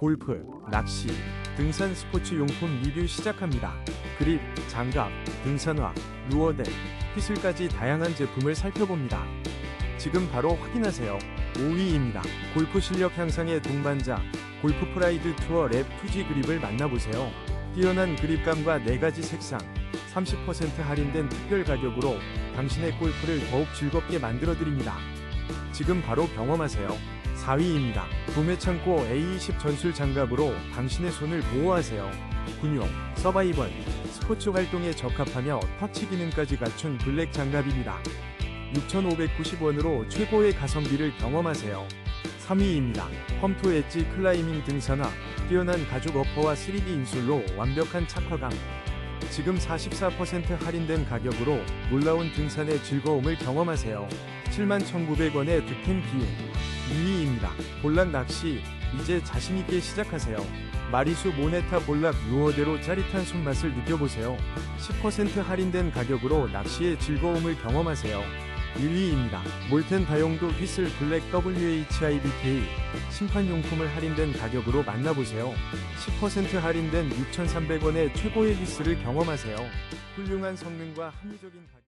골프, 낚시, 등산 스포츠 용품 리뷰 시작합니다. 그립, 장갑, 등산화, 루어대, 휘슬까지 다양한 제품을 살펴봅니다. 지금 바로 확인하세요. 5위입니다. 골프 실력 향상의 동반자, 골프 프라이드 투어 랩 투지 그립을 만나보세요. 뛰어난 그립감과 4가지 색상, 30% 할인된 특별 가격으로 당신의 골프를 더욱 즐겁게 만들어드립니다. 지금 바로 경험하세요. 4위입니다. 도매 창고 A20 전술 장갑으로 당신의 손을 보호하세요. 군용, 서바이벌, 스포츠 활동에 적합하며 터치 기능까지 갖춘 블랙 장갑입니다. 6,590원으로 최고의 가성비를 경험하세요. 3위입니다. 펌토 엣지 클라이밍 등산화, 뛰어난 가죽 어퍼와 3D 인솔로 완벽한 착화감. 지금 44% 할인된 가격으로 놀라운 등산의 즐거움을 경험하세요. 71,900원의 득템 기회. 2위입니다. 볼락 낚시, 이제 자신있게 시작하세요. 마리수 모네타 볼락 루어대로 짜릿한 손맛을 느껴보세요. 10% 할인된 가격으로 낚시의 즐거움을 경험하세요. 1위입니다. 몰텐 다용도 휘슬 블랙 WHIBK 심판용품을 할인된 가격으로 만나보세요. 10% 할인된 6,300원의 최고의 휘슬을 경험하세요. 훌륭한 성능과 합리적인 가격